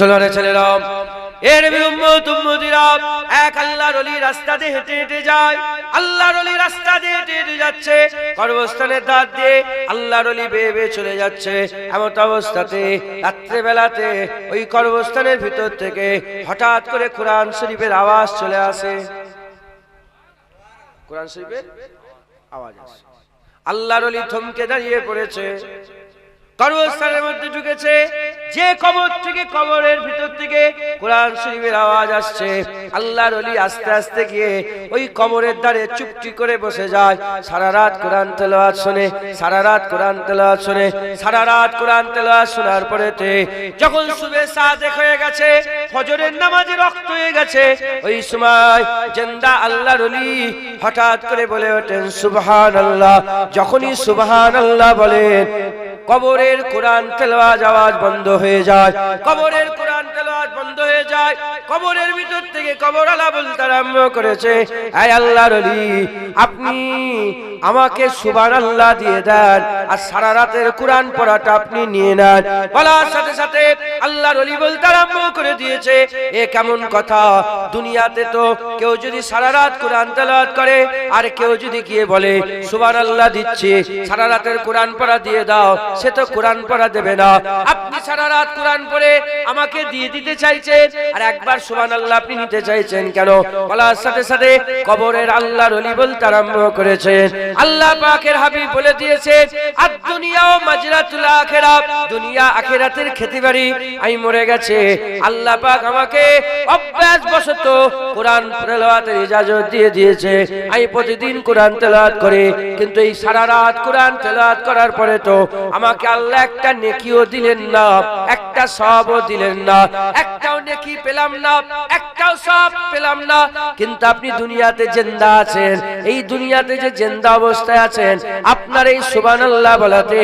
ছোটরে ছেলেরা এর উম্মত উম্মতিরা এক আল্লাহর ওলি রাস্তা দিয়ে হেঁটে হেঁটে যায়। আল্লাহর ওলি রাস্তা দিয়ে হেঁটে হেঁটে যাচ্ছে। কর্মস্থানের দাঁত দিয়ে আল্লাহর ওলি বেয়ে বেয়ে চলে যাচ্ছে। এমন অবস্থাতে ওই কর্মস্থানের ভিতর থেকে হঠাৎ করে কোরআন শরীফের আওয়াজ চলে আসে। কোরআন শরীফের আওয়াজ আল্লাহর ওলি থমকে দাঁড়িয়ে পড়েছে। কর্মস্থানের মধ্যে ঢুকেছে। যে কবর থেকে, কবরের ভিতর থেকে কোরআন শরীফের আওয়াজ আসছে। আল্লাহর ওলি আস্তে আস্তে গিয়ে ওই কবরের দ্বারে চুপটি করে বসে যায়। সারা রাত কোরআন তেলাওয়াত শুনে, সারা রাত কোরআন তেলাওয়াত শুনে, সারা রাত কোরআন তেলাওয়াত শোনার পরেতে যখন সুবে সাদেক হয়ে গেছে, ফজরের নামাজে রক্ত হয়ে গেছে, ওই সময় জেন্দা আল্লাহর ওলি হঠাৎ করে বলে ওঠেন, সুবহানাল্লাহ। যখনই সুবহানাল্লাহ বলেন কবরের কোরআন তেলওয়াজ আওয়াজ বন্ধ হয়ে যায়। কবরের কোরআন যায়, কবরের ভিতর থেকে কবর আলা বলতে করেছে। আয় আল্লাহর আপনি আমাকে সুবহানাল্লাহ দিয়ে দেন, আর সারা রাতের কোরআন পড়াটা আপনি নিয়ে নেন। বলার সাথে সাথে আল্লাহর আরম্ভ করে দিয়েছে, এ কেমন কথা? দুনিয়াতে তো কেউ যদি সারা রাত কোরআন তেলাওয়াত করে, আর কেউ যদি গিয়ে বলে, সুবহানাল্লাহ দিচ্ছি, সারা রাতের কোরআন পড়া দিয়ে দাও, সে তো কোরআন পড়া দেবে না। আপনি সারা রাত কোরআন পড়ে আমাকে দিয়ে দিতে চাইছেন আর একবার সুবহানাল্লাহ আপনি নিতে চাইছেন কেন? বলার সাথে সাথে কবরের আল্লাহর ওলি বলতে আরম্ভ করেছেন আল্লাহ পাকের হাবিব বলে দিয়েছেন আর দুনিয়াও মাজরাতুল আখিরাত দুনিয়া আখিরাতের খেতিবাড়ি আমি মরে গেছে। আল্লাহ পাক আমাকে অভ্যাস বশত কোরআন তেলাওয়াতের ইজাজত দিয়ে দিয়েছে। আমি প্রতিদিন কোরআন তেলাওয়াত করি কিন্তু এই সারা রাত কোরআন তেলাওয়াত করার পরে তো আমাকে আল্লাহ একটা নেকিও দিলেন না একটা সবও দিলেন না একটাও নেকি পেলাম না, একটাও সব পেলাম না। কিন্তু আপনি দুনিয়াতে জিন্দা আছেন, এই দুনিয়াতে যে জিন্দা অবস্থায় আছেন, আপনার এই সুবহানাল্লাহ বলাতে,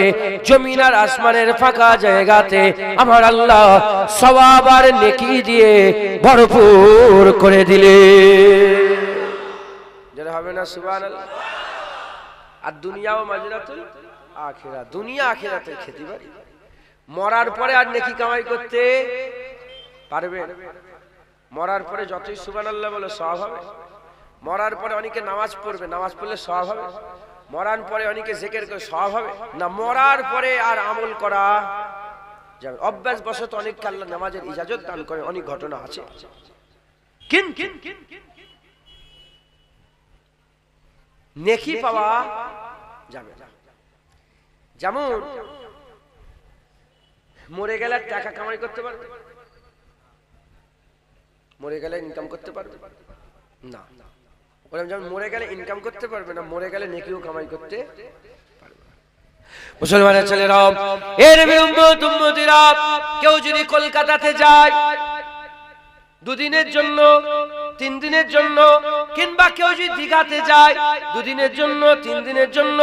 জমিন আর আসমানের ফাঁকা জায়গাতে আমার আল্লাহ সওয়াব আর নেকি দিয়ে ভরপুর করে দিলে। হবে না সুবহানাল্লাহ? আর দুনিয়াও মাজরাতুল আখেরা দুনিয়া আখেরাতের খেতে পারি মরার পরে আর নেকি কামাই করতে পারবে? মরার পরে যতই সুবান আল্লাহ বলে সব হবে। মরার পরে অনেকে নামাজ পড়বে, নামাজ পড়লে সব হবে। মরার পরে অনেকে জেকের করে সব হবে। না, মরার পরে আর আমল করা যাবে অভ্যাস বশত অনেক আল্লাহ নামাজের ইজাজত দান করে অনেক ঘটনা আছে। কিন কিন নেকি পাওয়া যাবে না। যেমন, মরে গেলে টাকা কামাই করতে পারবে মরে গেলে ইনকাম করতে পারবে না বললাম, যেমন মরে গেলে ইনকাম করতে পারবে না, মরে গেলে নেকিও কামাই করতে। মুসলমানের ছেলেরা এর উম্মতিরা, কেউ যদি কলকাতাতে যায়, দুদিনের জন্য তিন দিনের জন্য, কিংবা কেউ যদি দীঘাতে যায় দুদিনের জন্য, তিন দিনের জন্য,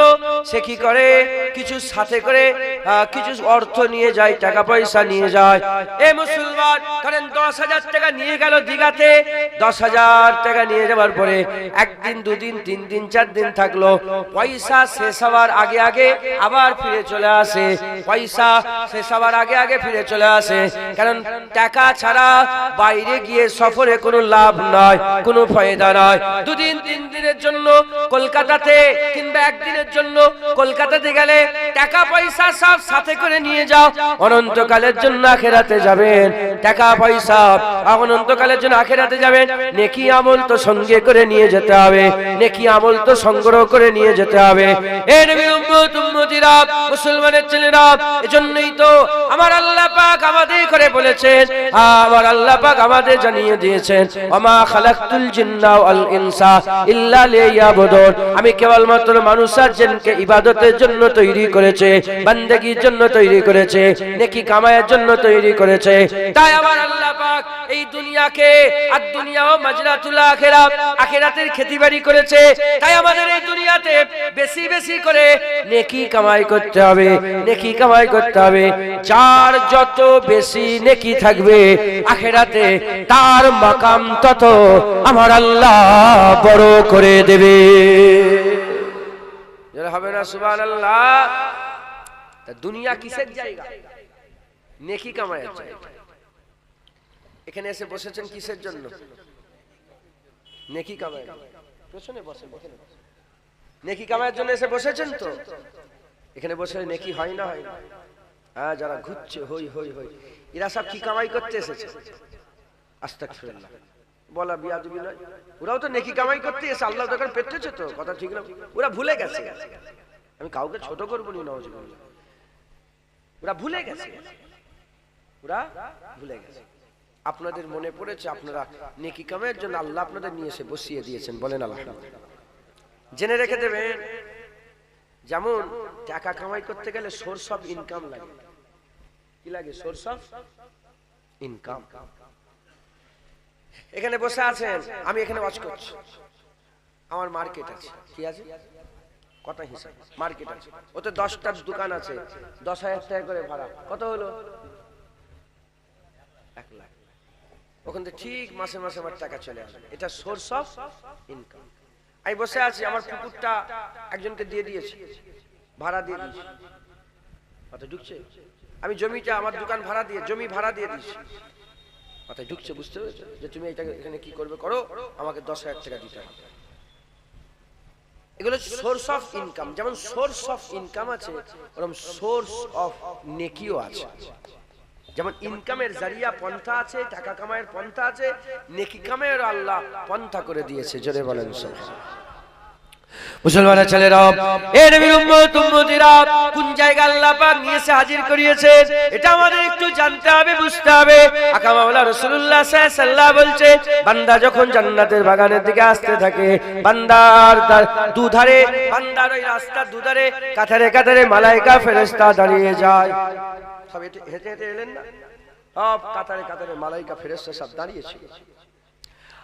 সে কি করে? কিছু সাথে করে কিছু অর্থ নিয়ে যায়, টাকা পয়সা নিয়ে যায়। এ মুসলমান ধরেন দশ হাজার টাকা নিয়ে গেল দীঘাতে, দশ হাজার টাকা নিয়ে যাওয়ার পরে একদিন, দুদিন, তিন দিন, চার দিন থাকল। পয়সা শেষ হওয়ার আগে আগে আবার ফিরে চলে আসে। পয়সা শেষ হওয়ার আগে আগে ফিরে চলে আসে। কারণ টাকা ছাড়া বাইরে গিয়ে সফরে কোনো লাভ নয়, কোনো ফায়দা নয়। দুদিন, তিন দিনের জন্য কলকাতাতে কিংবা একদিনের জন্য কলকাতাতে গেলে টাকা পয়সা সব সাথে করে নিয়ে যাও। অনন্তকালের জন্য আখেরাতে যাবেন। টাকা পয়সা, অনন্তকালের জন্য আখেরাতে যাবেন। নেকি আমল তো সঙ্গে করে নিয়ে যেতে হবে। নেকি আমল তো সংগ্রহ করে নিয়ে যেতে হবে। মুসলমানের ছেলেরা, এজন্যই তো আমার আল্লাহ পাক আমাদের করে বলেছেন আমার আল্লাহ পাক আমাদের জানিয়ে দিয়েছেন, ওমা খালাকতুল জিন্না ওয়াল ইনসা ইল্লা লিয়াবুদুন। আমি কেবলমাত্র মানুষ আর জিনকে ইবাদতের জন্য তৈরি করেছে, বান্দেগীর জন্য তৈরি করেছে, নেকি কামায়ের জন্য তৈরি করেছে। তাই আমার আল্লাহ পাক এই দুনিয়াকে আর দুনিয়াও মাজরাতুল আখিরাত, আখিরাতের খেতিবাড়ি করেছে। তাই আমাদের এই দুনিয়াতে বেশি বেশি করে নেকি কামাই করতে হবে, নেকি কামাই করতে হবে। যার যত বেশি নেকি থাকবে, আখেরাতে তার মাকাম তত আমার আল্লাহ বড় করে দেবে। হবে না আল্লাহ দুনিয়া কিসের জায়গা? নেকি কামায়ের এখানে এসে বসেছেন কিসের জন্য? নেকি বসেন নেকি কামাইয়ের জন্য এসে বসেছেন তো? এখানে বসে নেকি হয় না? হয় হ্যাঁ যারা ঘুরছে, হই হই হই। এরা সব কি কামাই করতে এসেছে? আস্তাগফিরুল্লাহ। বলা বিয়াদবি নয় ওরাও তো নেকি কামাই করতে এসে আল্লাহ দোকান পেটেছে তো, কথা ঠিক না। ওরা ভুলে গেছে। আমি কাউকে ছোট করব নি, নওয়াজ ওরা ভুলে গেছে। ওরা ভুলে গেছে। আপনাদের মনে পড়েছে, আপনারা নেকি কামের জন্য আল্লাহ আপনাদের নিয়ে এসে বসিয়ে দিয়েছেন। বলেন আল্লাহ। জেনে রেখে দেবেন, যেমন টাকা কামাই করতে গেলে সোর্স অফ ইনকাম লাগে। কি লাগে? সোর্স অফ ইনকাম এখানে বসে আছেন আমি এখানে ওয়াচ করছি। আমার মার্কেট আছে। কি আছে? কত হিসাব? মার্কেট আছে। ওতে দশটার দোকান আছে। দশ হাজার টাকা করে ভাড়া। কত হলো? এক লাখ। ওখান থেকে ঠিক মাসে মাসে আমার টাকা চলে আসে। এটা সোর্স অফ ইনকাম আমি বসে আছি আমার পুকুরটা একজনকে দিয়ে দিয়েছি। ভাড়া দিয়ে দিয়েছি। মাথায় ঢুকছে? আমি জমিটা আমার দোকান ভাড়া দিয়ে জমি ভাড়া দিয়ে দিয়েছি। মাথায় ঢুকছে, বুঝতে পেরেছ? যে তুমি এটা এখানে কি করবে করো, আমাকে দশ হাজার টাকা দিতে হবে। এগুলো সোর্স অফ ইনকাম যেমন সোর্স অফ ইনকাম আছে ওরকম সোর্স অফ নেকিও আছে। যেমন ইনকামের জারিয়া পন্থা আছে, টাকা কামায়ের পন্থা আছে, নেকি কামায়ের আল্লাহ পন্থা করে দিয়েছে, জোরে বলেন সব মুসলমানের ছেলেরা এ নবীর উম্মত উম্মতিরা কোন জায়গা আল্লাহ পাক নিয়ে এসে হাজির করিয়েছেন এটা আমাদের একটু জানতে হবে, বুঝতে হবে। আকা মাওলা রাসূলুল্লাহ সাল্লাল্লাহু বলছে, বান্দা যখন জান্নাতের বাগানের দিকে আসতে থাকে, বান্দার দুধারে, বান্দার ওই রাস্তার দুধারে, কাতারে কাতারে মালাইকা ফেরেশতা দাঁড়িয়ে যায়। সব হেঁটে হেঁটে এলেন না? সব কাতারে কাতারে মালাইকা ফেরেশতা সব দাঁড়িয়েছিল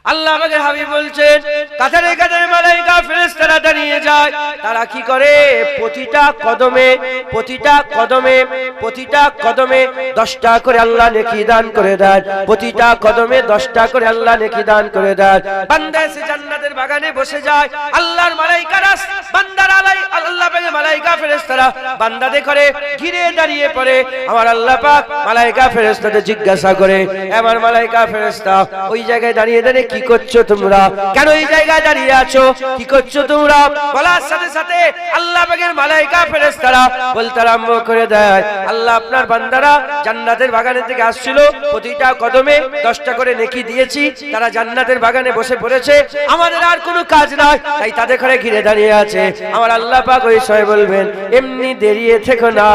আল্লাহ আমাদের হাবি বলছেন কাতারে মালাইকা ফেরেশতারা দাঁড়িয়ে যায়। তারা কি করে? প্রতিটা কদমে প্রতিটা কদমে প্রতিটা কদমে দশটা করে আল্লাহ নেকি দান করে দেন প্রতিটা কদমে দশটা করে আল্লাহ নেকি দান করে দেন বান্দা জান্নাতের বাগানে বসে যায়। আল্লাহর মালাইকারা মালাইকা করে ঘিরে দাঁড়িয়ে পড়ে। আমার আল্লাহ পাক মালাইকা ফেরেশতাদের জিজ্ঞাসা করে মালাইকা ফেরেশতা, ওই জায়গায় দাঁড়িয়ে দাঁড়িয়ে কি করছ তোমরা? কেন জায়গায় দাঁড়িয়ে আছো? কি করছ তোমরা? বলার সাথে সাথে আল্লাহ পাকের মালাইকা ফেরেশতারা বলতে আরম্ভ করে দেয়, আল্লাহ আপনার বান্দারা জান্নাতের বাগানের থেকে আসছিল। প্রতিটা কদমে দশটা করে নেকি দিয়েছি। তারা জান্নাতের বাগানে বসে পড়েছে। আমাদের আর কোনো কাজ নাই, তাই তাদের ঘরে ঘিরে দাঁড়িয়ে আছে। আমার আল্লাহ পাক ওই সময় বলবেন, এমনি দেরিয়ে থেকো না,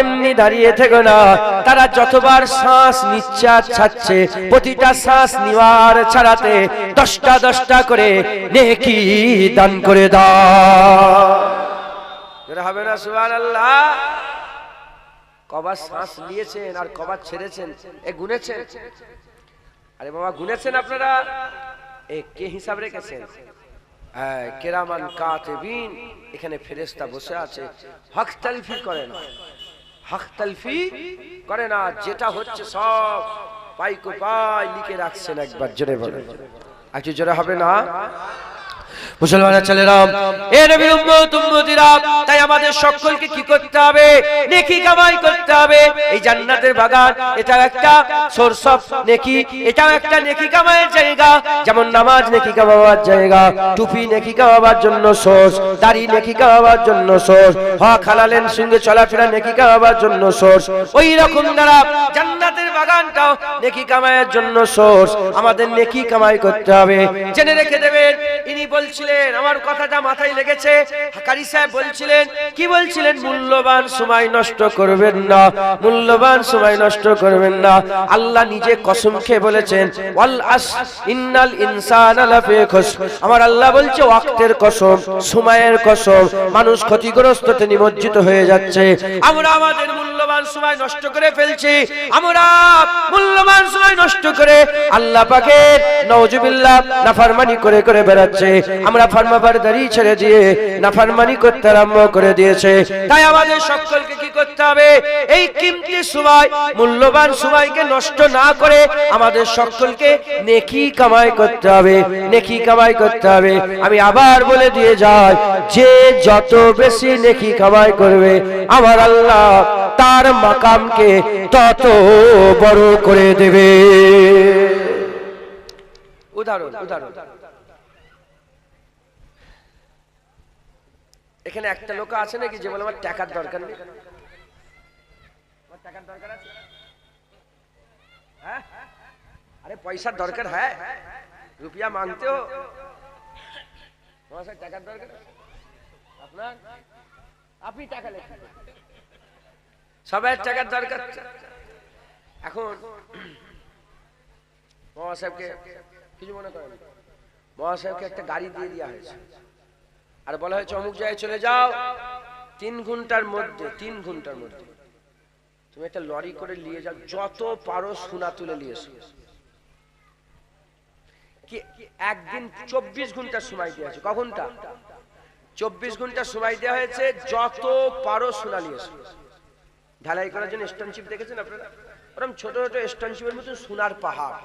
এমনি দাঁড়িয়ে থেকো না। তারা যতবার শ্বাস নিঃশ্বাস ছাড়ছে, প্রতিটা শ্বাস নিওয়ার ছাড়াতে দশটা দশটা করে নেকি দান করে হবে না সুবহান আল্লাহ কবার শ্বাস নিয়েছেন আর কবার ছেড়েছেন, এ গুনেছেন? আরে বাবা, গুনেছেন আপনারা? এ কে হিসাব রেখেছেন? কেরামান কাতেবিন, এখানে ফেরেশতা বসে আছে। হক তালফি করে না। হক করে না, যেটা হচ্ছে সব। পাইকো পাই লিখে রাখছেন একবার, জোরে বলে একটু জোরে হবে না? মুসলমানের ছেলেরা এ নবীর তাই আমাদের সকলকে কি করতে হবে? নেকি কামাই করতে হবে। এই জান্নাতের বাগান এটা একটা সোর্স অফ নেকি, এটাও একটা নেকি কামাইয়ের জায়গা। যেমন নামাজ নেকি কামাবার জায়গা, টুপি নেকি কামাবার জন্য সোর্স দাড়ি নেকি কামাবার জন্য সোর্স হক হালালেন সঙ্গে চলাফেরা নেকি কামাবার জন্য সোর্স ওই রকম দ্বারা জান্নাতের বাগানটাও নেকি কামাইয়ের জন্য সোর্স আমাদের নেকি কামাই করতে হবে। জেনে রেখে দেবেন, ইনি বলছিলেন, আমার কথাটা মাথায় লেগেছে। হাকারি সাহেব বলছিলেন, কি বলছিলেন? মূল্যবান সময় নষ্ট করবেন না, মূল্যবান সময় নষ্ট করবেন না। আল্লাহ নিজে কসম খেয়ে বলেছেন, ওয়াল আস, ইন্নাল ইনসানা লাফি খুস আমার আল্লাহ বলছে, ওয়াক্তের কসম, সময়ের কসম, মানুষ ক্ষতিগ্রস্ততে নিমজ্জিত হয়ে যাচ্ছে। আমরা আমাদের মূল্যবান সময় নষ্ট করে ফেলছি। আমরা মূল্যবান সময় নষ্ট করে আল্লাহ পাকের নওজুবিল্লাহ নাফরমানি করে করে বেড়াচ্ছে। আমরা ফরমাবারদারি ছেড়ে দিয়ে নাফরমানি করতে আরম্ভ করে দিয়েছে। তাই আমাদের সকলকে কি করতে হবে? এই কিমতি সময় মূল্যবান সময়কে নষ্ট না করে আমাদের সকলকে নেকি কামাই করতে হবে, নেকি কামাই করতে হবে। আমি আবার বলে দিয়ে যাই, যে যত বেশি নেকি কামাই করবে, আমার আল্লাহ তার মাকামকে তত বড় করে দেবে। উদাহরণ উদাহরণ। এখানে একটা লোক আছে নাকি যে বলে আমার টাকার দরকার নেই আমার টাকার দরকার আছে হ্যাঁ? अरे पैसा दरकार है रुपया मांगते हो वहां से টাকার দরকার আছে? আপনার আপনি টাকা লেখেন সবাই টাকার দরকার এখন মহাসাহেবকে কিছু মনে করেন মহাসাহেবকে একটা গাড়ি দিয়ে দেওয়া হয়েছে আর বলা হয়েছে, অমুক জায়গায় চলে যাও। তিন ঘণ্টার মধ্যে, তিন ঘণ্টার মধ্যে। তুমি একটা লরি করে নিয়ে যাও, যত পারো সোনা তুলে নিয়ে এসো। একদিন চব্বিশ ঘণ্টার সময় দেওয়া আছে ক ঘণ্টা? চব্বিশ ঘণ্টা সময় দেওয়া হয়েছে, যত পারো সোনা নিয়ে এসো। ঢালাই করার জন্য স্টনশিপ দেখেছেন আপনারা? ওরকম ছোট ছোট স্টনশিপের মতো সোনার পাহাড়।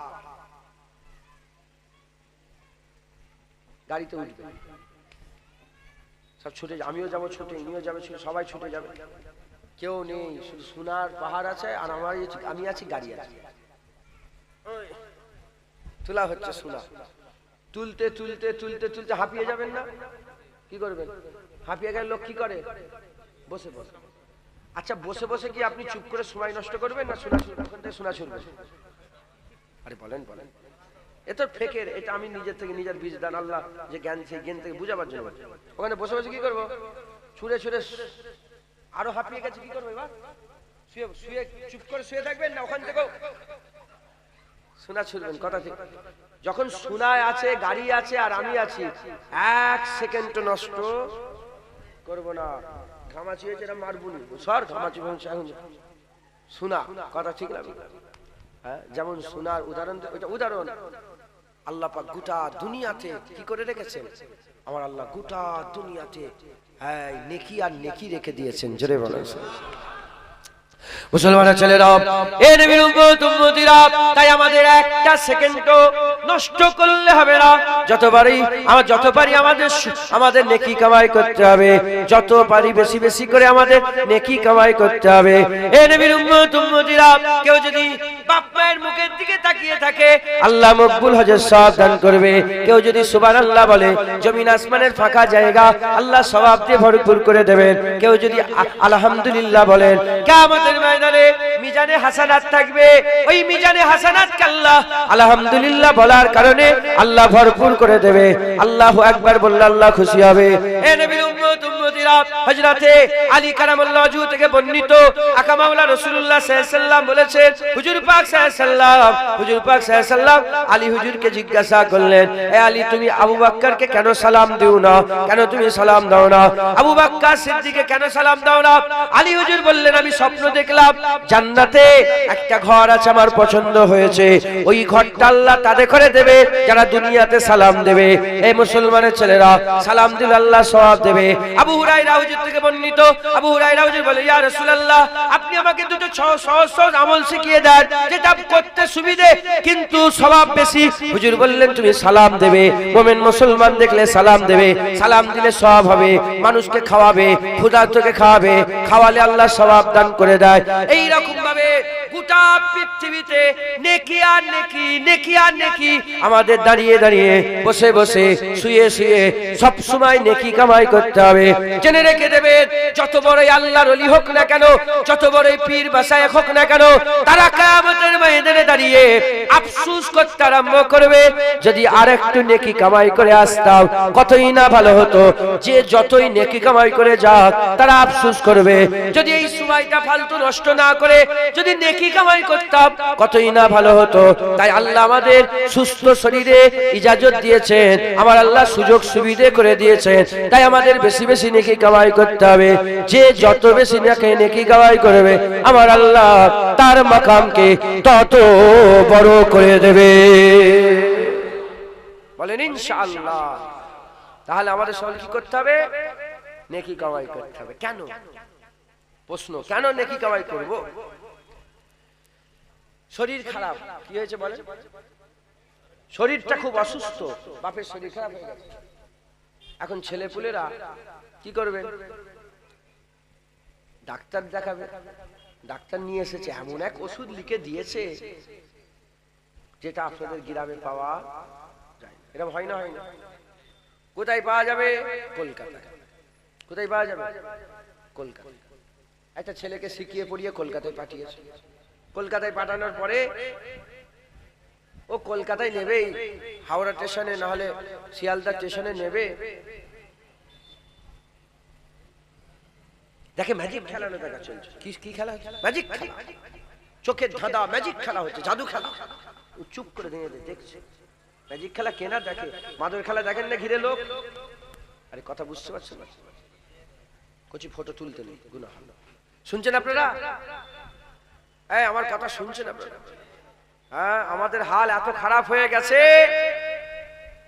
গাড়িতে উঠবে। সব ছুটে আমিও যাব ছুটে ইনিও যাবে ছুটে, সবাই ছুটে যাবে। কেউ নেই, শুধু সোনার পাহাড় আছে আর আমার আমি আছি, গাড়ি আছে। তোলা হচ্ছে সোনা। তুলতে তুলতে তুলতে তুলতে হাঁপিয়ে যাবেন না? কি করবেন? হাঁপিয়ে গেলে লোক কি করে? বসে বসে। আচ্ছা বসে বসে কি আপনি চুপ করে সময় নষ্ট করবেন না শোনা ওখান থেকে শোনা ছুটবেন? আরে বলেন বলেন। এ তো ফেকের, এটা আমি নিজের থেকে নিজের বীজ দান, আল্লাহ যে জ্ঞান সেই জ্ঞান থেকে বুঝাবার জন্য। ওখানে বসে বসে কি করব? ছুঁড়ে ছুঁড়ে আরও হাঁপিয়ে গেছে, কি করব এবার? শুয়ে শুয়ে, চুপ করে শুয়ে থাকবেন না ওখান কথা ঠিক। যখন শোনায় আছে, গাড়ি আছে আর আমি আছি, এক সেকেন্ড নষ্ট করব না। ঘামাচি হয়েছে এটা সর, ঘামাচি এখন। শোনা কথা ঠিক হ্যাঁ যেমন শোনার উদাহরণ, ওইটা উদাহরণ। আল্লাহ পাক গোটা দুনিয়াতে কি করে রেখেছেন? আমার আল্লাহ গোটা দুনিয়াতে হ্যাঁ নেকি আর নেকি রেখে দিয়েছেন, জোরে বলেন। মুসলমানের ছেলেরা এ নবীর উম্মত, উম্মতিরা, তাই আমাদের একটা সেকেন্ডও নষ্ট করলে হবে না। যতবারই আমার যত পারি আমাদের আমাদের নেকি কামাই করতে হবে। যত পারি বেশি বেশি করে আমাদের নেকি কামাই করতে হবে। এ নবীর উম্মত, উম্মতিরা, কেউ যদি বাপ মায়ের মুখের দিকে তাকিয়ে থাকে, আল্লাহ মকবুল হজের সব দান করবে। কেউ যদি সুবহানাল্লাহ বলে, জমিন আসমানের ফাঁকা জায়গা, আল্লাহ সওয়াব দিয়ে ভরপুর করে দেবেন। কেউ যদি আলহামদুলিল্লাহ বলেন, কিয়ামতের ময়দানে মিজানে হাসানাত থাকবে। ওই মিজানে হাসানাত আল্লাহ আলহামদুলিল্লাহ বলার কারণে আল্লাহ ভরপুর করে দেবে। আল্লাহু আকবার বললে আল্লাহ খুশি হবে। হুজুর আলী কেন সালাম দিও না? কেন তুমি সালাম দাও না? আবু কেন সালাম দাও না? আলী হুজুর বললেন, আমি স্বপ্ন দেখলাম জান্নাতে একটা ঘর আছে আমার পছন্দ হয়েছে। ওই ঘরটা আল্লাহ তাদের করে দেবে, যারা দুনিয়াতে সালাম দেবে। এই মুসলমানের ছেলেরা, সালাম দিলে আল্লাহ সওয়াব দেবে। আবু হুরায়রা হুজুর থেকে বর্ণিত, আবু হুরায়রা হুজুর বলে, ইয়া রাসূলুল্লাহ, আপনি আমাকে দুটো সহজ সহজ আমল শিখিয়ে দেন, যেটা করতে সুবিধে, কিন্তু সওয়াব বেশি। হুজুর বললেন, তুমি সালাম দেবে, মুমিন মুসলমান দেখলে সালাম দেবে, সালাম দিলে সওয়াব হবে, মানুষকে খাওয়াবে, ক্ষুধার্তকে খাওয়াবে, খাওয়ালে আল্লাহ সওয়াব দান করে দেয়। এই রকম ভাবে গোটা পৃথিবীতে নেকি আর নেকি নেকি আর নেকি আমাদের দাঁড়িয়ে দাঁড়িয়ে বসে বসে শুয়ে শুয়ে সব সময় নেকি কামাই করতে হবে। জেনে রেখে দেবেন, যত বড়ই আল্লাহর ওলি হোক না কেন, যত বড়ই পীর বাসায় হোক না কেন, তারা দাঁড়িয়ে আফসোস করতে আরম্ভ করবে। যদি আরেকটু নেকি কামাই করে আসতাম, কতই না ভালো হতো। যে যতই নেকি কামাই করে যাক, তারা আফসোস করবে। যদি এই সময়টা ফালতু নষ্ট না করে, যদি নেকি কামাই করতাম, কতই না ভালো হতো। তাই আল্লাহ আমাদের সুস্থ শরীরে ইজাজত দিয়েছেন, আমার আল্লাহ সুযোগ সুবিধে করে দিয়েছেন। তাই আমাদের বেশি বেশি নেকি কামাই করতে হবে। যে যত বেশি নেকি নেকি কামাই করবে, আমার আল্লাহ তার মাকামকে তত বড় করে দেবে। বলেন, ইনশাআল্লাহ। তাহলে আমাদের সবাই কি করতে হবে? নেকি কামাই করতে হবে। কেন? প্রশ্ন, কেন নেকি কামাই করব? শরীর খারাপ। কি হয়েছে বলে শরীরটা খুব অসুস্থ। বাপের শরীর খারাপ হয়ে গেছে। এখন ছেলে পুলেরা কি করবে? ডাক্তার দেখাবে। ডাক্তার নিয়ে এসেছে। এমন এক ওষুধ লিখে দিয়েছে যেটা আপনাদের গ্রামে পাওয়া যায়। এরকম হয় না হয় না? কোথায় পাওয়া যাবে? কলকাতায় কোথায় পাওয়া যাবে? কলকাতা। একটা ছেলেকে শিখিয়ে পড়িয়ে কলকাতায় পাঠিয়েছে। কলকাতায় পাঠানোর পরে ও কলকাতায় নেবেই হাওড়া স্টেশনে না হলে শিয়ালদা স্টেশনে নেবে। দেখে ম্যাজিক খেলানো দেখা চলছে। কি কি খেলা ম্যাজিক খেলা। চোখের ধাঁধা ম্যাজিক খেলা হচ্ছে জাদু খেলা। ও চুপ করে দিয়ে দেখছে। ম্যাজিক খেলা কেনা দেখে। মাদুর খেলা দেখেন না ঘিরে লোক। আরে কথা বুঝতে পারছেন না? কচি ফটো তুলতে নেই গুণা হলো শুনছেন আপনারা? হ্যাঁ আমার কথা শুনছেন আপনারা? হ্যাঁ আমাদের হাল এত খারাপ হয়ে গেছে।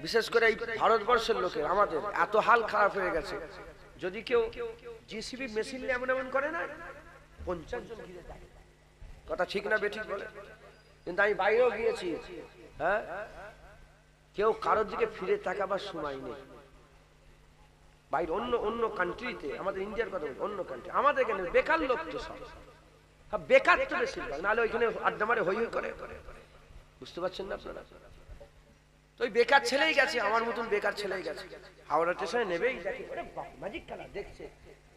বিশেষ করে এই ভারতবর্ষের লোকের, আমাদের এত হাল খারাপ হয়ে গেছে। যদি কেউ জিসিবি মেশিন এমন এমন করে না, পঞ্চাশ জন ঘিরে কথা ঠিক না বেঠিক বলে? কিন্তু আমি বাইরেও গিয়েছি হ্যাঁ? কেউ কারোর দিকে ফিরে তাকাবার সময় নেই। বাইরে অন্য অন্য কান্ট্রিতে আমাদের ইন্ডিয়ার কথা অন্য কান্ট্রি আমাদের এখানে বেকার লোক তো সব। বেকার তো বেশিরভাগ নাহলে ওইখানে আড্ডা মারে হই হই করে। বুঝতে পারছেন না আপনারা? তো ওই বেকার ছেলেই গেছে, আমার মতন বেকার ছেলেই গেছে। হাওড়া স্টেশনে নেবেই ম্যাজিক খেলা দেখছে।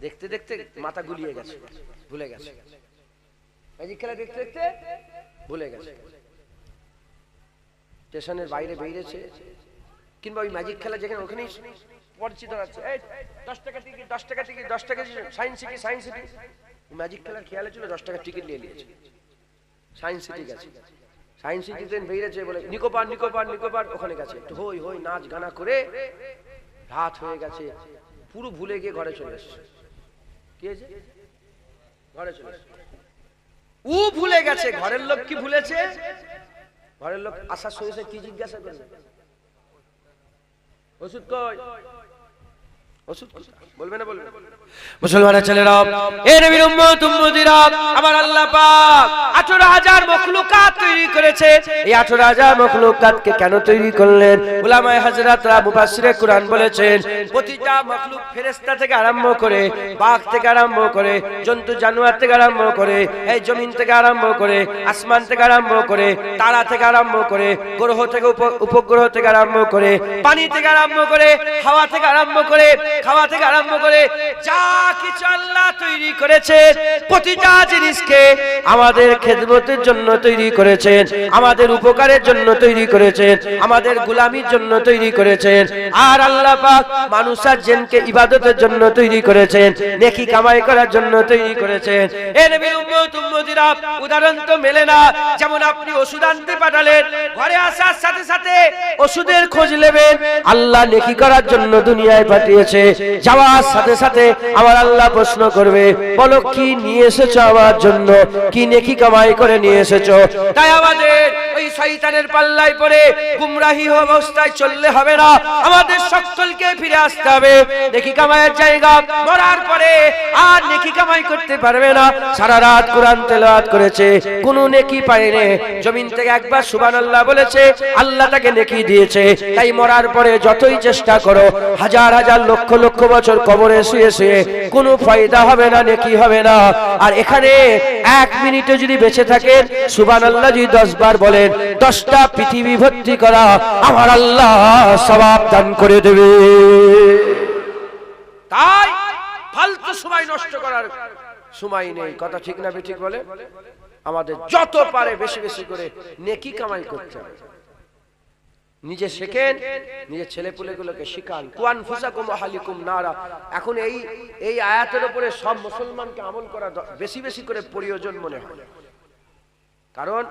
দেখতে দেখতে মাথা গুলিয়ে গেছে, ভুলে গেছে। ম্যাজিক খেলা দেখতে দেখতে ভুলে গেছে। স্টেশনের বাইরে বেরিয়েছে, কিংবা ওই ম্যাজিক খেলা যেখানে ওখানেই পরিচিত আছে। দশ টাকা টিকিট, দশ টাকা টিকিট, দশ টাকা science city science city. Magic খেলার খেয়ালে ছিল দশ টাকা টিকিট নিয়ে নিয়েছে। সায়েন্স সিটি গেছে। সায়েন্স সিটি ট্রেন বেরিয়েছে বলে নিকোপার নিকোপার নিকোপার ওখানে গেছে। একটু হই হই, নাচ গানা করে রাত হয়ে গেছে। পুরো ভুলে গিয়ে ঘরে চলে এসেছে। কি ঘরে চলে ও ভুলে গেছে। ঘরের লোক কি ভুলেছে? ঘরের লোক আসার সঙ্গে কি জিজ্ঞাসা করবে ওষুধ কই ওষুধ কোথায়? বলবে না বলবে না? মুসলমানের ছেলেরা, এ নবীর উম্মত, উম্মতিরা, আমার আল্লাহ পাক 18000 মখলুকাত তৈরি করেছে। এই 18000 মখলুকাতকে কেন তৈরি করলেন? উলামায়ে হযরতরা মুফাসসিরে কুরআন বলেছেন, প্রতিটা মখলুক ফেরেশতা থেকে আরম্ভ করে, বাঘ থেকে আরম্ভ করে, জন্তু জানোয়ার থেকে আরম্ভ করে, এই জমিন থেকে আরম্ভ করে, আসমান থেকে আরম্ভ করে, তারা থেকে আরম্ভ করে, গ্রহ থেকে উপগ্রহ থেকে আরম্ভ করে, পানি থেকে আরম্ভ করে, হাওয়া থেকে আরম্ভ করে খাওয়া থেকে আরম্ভ করে যা কিছু আল্লাহ তৈরি করেছে, প্রতিটা জিনিসকে আমাদের খেদমতের জন্য তৈরি করেছেন, আমাদের উপকারের জন্য তৈরি করেছেন, আমাদের গুলামির জন্য তৈরি করেছেন। আর আল্লাহ পাক মানুষ আর জিনকে ইবাদতের জন্য তৈরি করেছেন, নেকি কামাই করার জন্য তৈরি করেছেন। এ নবীর উম্মত, উম্মতিরা, উদাহরণ তো মেলে না, যেমন আপনি ওষুধ আনতে পাঠালেন, ঘরে আসার সাথে সাথে ওষুধের খোঁজ নেবেন, আল্লাহ নেকি করার জন্য দুনিয়ায় পাঠিয়েছে যাওয়ার সাথে সাথে আমার আল্লাহ প্রশ্ন করবে, বলো, কি নিয়ে এসেছ আমার জন্য? কি নেকি কামাই করে নিয়ে এসেছ? তাই আমাদের ওই শয়তানের পাল্লায় পড়ে গুমরাহি অবস্থায় চললে হবে না। আমাদের সকলকে ফিরে আসতে হবে। নেকি কামাইয়ের জায়গা মরার পরে আর নেকি কামাই করতে পারবে না। সারা রাত কোরআন তেলাওয়াত করেছে, কোনো নেকি পায়নি। জমিন থেকে একবার সুবহানাল্লাহ বলেছে, আল্লাহ তাকে নেকি দিয়েছে। তাই মরার পরে যতই চেষ্টা করো, হাজার হাজার লক্ষ লক্ষ বছর কবরে শুয়ে শুয়ে কোনো ফায়দা হবে না, নেকি হবে না। আর এখানে এক মিনিটে যদি বেঁচে থাকেন, সুবহানাল্লাহ যদি দশ বার বলেন, দশটা পৃথিবী ভর্তি করা আমার আল্লাহ সবাব দান করে দেবে। তাই ফালতু সময় নষ্ট করার সময় নেই। কথা ঠিক না ঠিক বলে? আমাদের যত পারে বেশি বেশি করে নেকি কামাই করতে হবে। নিজে শেখেন নিজের ছেলে পুলেগুলোকে শিখান। কুয়ান ফুসাকুম আহালিকুম নারা। এখন এই এই আয়াতের উপরে সব মুসলমানকে আমল করা বেশি বেশি করে প্রয়োজন মনে হয়। কারণ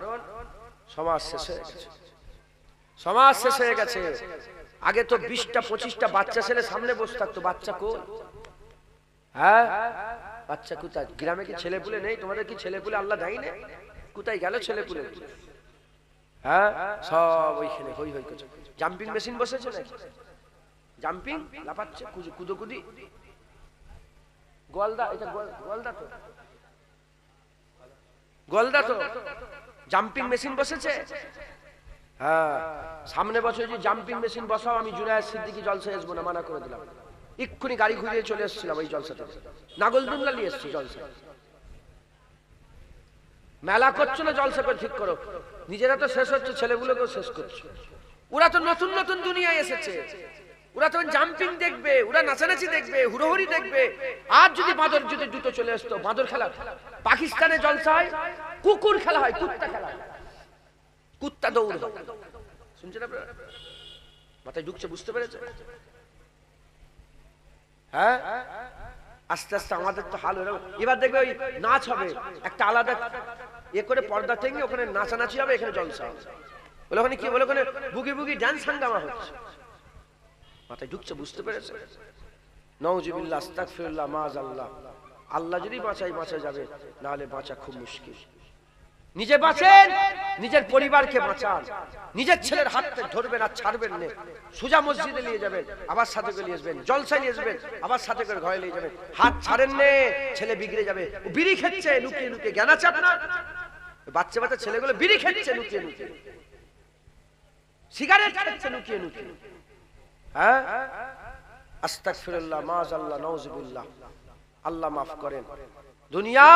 সমাজ শেষ হয়ে গেছে। সমাজ শেষ হয়ে গেছে। আগে তো বিশটা, পঁচিশটা বাচ্চা ছেলে সামনে বসে থাকতো। বাচ্চা কই? হ্যাঁ? বাচ্চা কোথায়? গ্রামে কি ছেলে পুলে নেই? তোমাদের কি ছেলে পুলে আল্লাহ দেয় না কোথায় গেল ছেলে পুলে হ্যাঁ? সব ওইখানে, হই হই, করছে। জাম্পিং মেশিন বসেছে নাকি? জাম্পিং লাফাচ্ছে কুদু কুদোকুদি। গোয়ালদা, এটা গোয়ালদা তো? গোয়ালদা তো? জাম্পিং মেশিন বসেছে? হ্যাঁ। সামনে বছর যে জাম্পিং মেশিন বসাও, আমি জুনায়দ সিদ্দিকি জলসা আসব না, মানা করে দিলাম। এক্ষুনি গাড়ি ঘুরিয়ে চলে এসেছিলাম ওই জলসাতে। নাগলদুল্লা নিয়ে এসছি জলসা মেলা করছ না জলসা করে ঠিক করো? নিজেরা তো শেষ হচ্ছে, ছেলেগুলোকেও শেষ করছ। ওরা তো নতুন নতুন দুনিয়ায় এসেছে। ওরা তখন জাম্পিং দেখবে, ওরা নাচানাচি দেখবে, হুড়োহুড়ি দেখবে। আর যদি বাঁদর যদি দুটো চলে আসতো, বাঁদর খেলা পাকিস্তানে জলসা হয়, কুকুর খেলা হয়, কুত্তা খেলা হয়। কুত্তা দৌড় শুনছেন আপনারা? মাথায় ঢুকছে, বুঝতে পেরেছে হ্যাঁ? আস্তে আস্তে আমাদের তো হাল হলো এবার দেখবে ওই নাচ হবে, একটা আলাদা এ করে পর্দা থেকে ওখানে নাচানাচি হবে, এখানে জলসা বলে ওখানে কি, বলে ওখানে বুগি বুগি ডান্স হাঙ্গামা হচ্ছে। মাথায় ঢুকছে, বুঝতে পেরেছে? নওজিবিল্লা আস্তাক ফিরুল্লাহ মাজ আল্লাহ যদি বাঁচাই বাঁচা যাবে, নাহলে বাঁচা খুব মুশকিল। নিজে বাঁচেন, নিজের পরিবারকে বাঁচান। নিজের ছেলের হাত ধরবেন আর ছাড়বেন না। সুজা মসজিদে নিয়ে যাবেন, আবার সাথে করে নিয়ে আসবেন। জলসায় নিয়ে আসবেন, আবার সাথে করে ঘরে নিয়ে যাবেন। হাত ছাড়েন নে, ছেলে বিগড়ে যাবে। বিড়ি খেচ্ছে, লুকিয়ে লুকিয়ে। জ্ঞান আছে আপনার? বাচ্চা বাচ্চা ছেলেগুলো বিড়ি খেচ্ছে, লুকিয়ে লুকিয়ে। সিগারেট খাচ্ছে, লুকিয়ে লুকিয়ে। হ্যাঁ? আস্তাগফিরুল্লাহ মাআজাল্লাহ নাউজুবিল্লাহ আল্লাহ মাফ করেন। দুনিয়া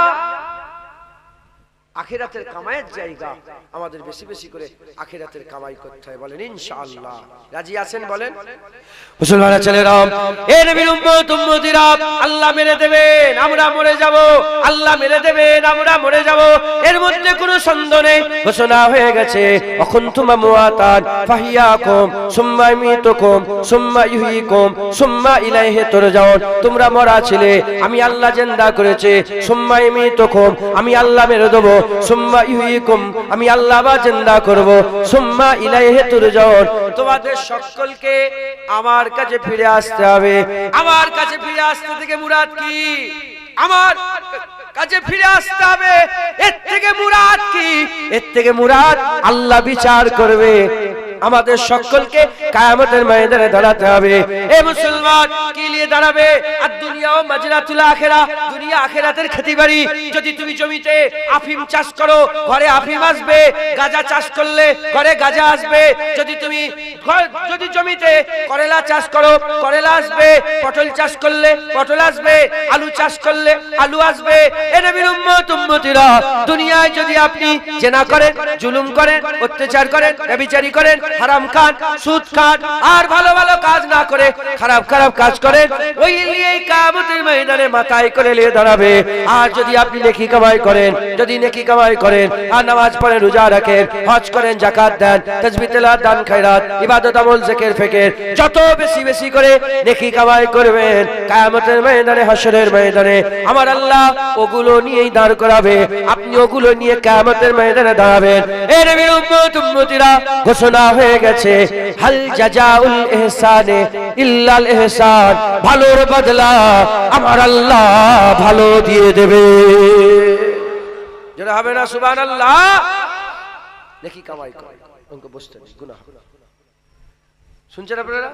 আখিরাতের কামাইয়ের জায়গা আমাদের বেশি বেশি করে আখিরাতের কামাই করতে হয় বলেন ইনশাআল্লাহ। রাজি আছেন বলেন? মুসলমানের ছেলেরা এ নবীর উম্মত উম্মতিরা আল্লাহ মেরে দেবেন আমরা মরে যাব আল্লাহ মেরে দেবেন আমরা মরে যাব। এর মধ্যে কোনো সন্দেহ নেই ঘোষণা হয়ে গেছে অখন তুমা মুআতান ফাহিয়াকুম সুম্মা ইমিতুকুম সুম্মা ইউহয়িকুম সুম্মা ইলাইহি তুরজাউন। তোমরা মরা ছিলে আমি আল্লাহ জিন্দা করেছে সুম্মা ইমিতুকুম আমি আল্লাহ মেরে দেব। সুম্মা ইউহয়িকুম আমি আল্লাহ আবার জিন্দা করব। সুম্মা ইলাইহি তুরজাউন। তোমাদের সকলকে আমার কাছে ফিরে আসতে হবে। আমার কাছে ফিরে আসতে থেকে মুরাদ কি? আমার ফিরে আসতে হবে। এর থেকে মুরাদ কি? এর থেকে মুরাদ আল্লাহ বিচার করবে। আমাদের সকলকে কায়ামতের ময়দানে দাঁড়াতে হবে। এ মুসলমান, কি নিয়ে দাঁড়াবে? আর মাজরাতুল আখেরা দুনিয়া আখেরাতের খেতি যদি তুমি জমিতে আফিম চাষ করো, ঘরে আফিম আসবে, গাঁজা চাষ করলে ঘরে গাঁজা আসবে। যদি তুমি যদি জমিতে করেলা চাষ করো, করেলা আসবে, পটল চাষ করলে পটল আসবে, আলু চাষ করলে আলু আসবে। দুনিয়ায় যদি আপনি জেনা করেন, জুলুম করেন, অত্যাচার করেন ব্যভিচারী করেন, হারাম খান, সুদ খান, আর ভালো ভালো কাজ না করে, খারাপ খারাপ কাজ করেন, ওই নিয়ে ময়দানে মাথায় করে নিয়ে দাঁড়াবে। আর যদি আপনি নেকি কামাই করেন, যদি নেকি কামাই করেন, আর নামাজ পড়েন, রোজা রাখেন, হজ করেন জাকাত দেন তেলাওয়াত, দান খায়রাত, ইবাদত, আমল জিকির ফিকির, যত বেশি বেশি করে নেকি কামাই করবেন, কিয়ামতের ময়দানে হাসরের ময়দানে, আমার আল্লাহ ওগুলো নিয়েই দাঁড় করাবে। আপনি ওগুলো নিয়ে কিয়ামতের ময়দানে দাঁড়াবেন। এর উম্মত, উম্মতিরা, ঘোষণা হয়ে গেছে, হাল জাজাউল ইহসানে ইল্লাল ইহসান ভালোর বদলা আমার আল্লাহ ভালো দিয়ে দেবে। যেটা হবে না সুবান দেখি কামাই অঙ্ক বসতে শুনছেন আপনারা?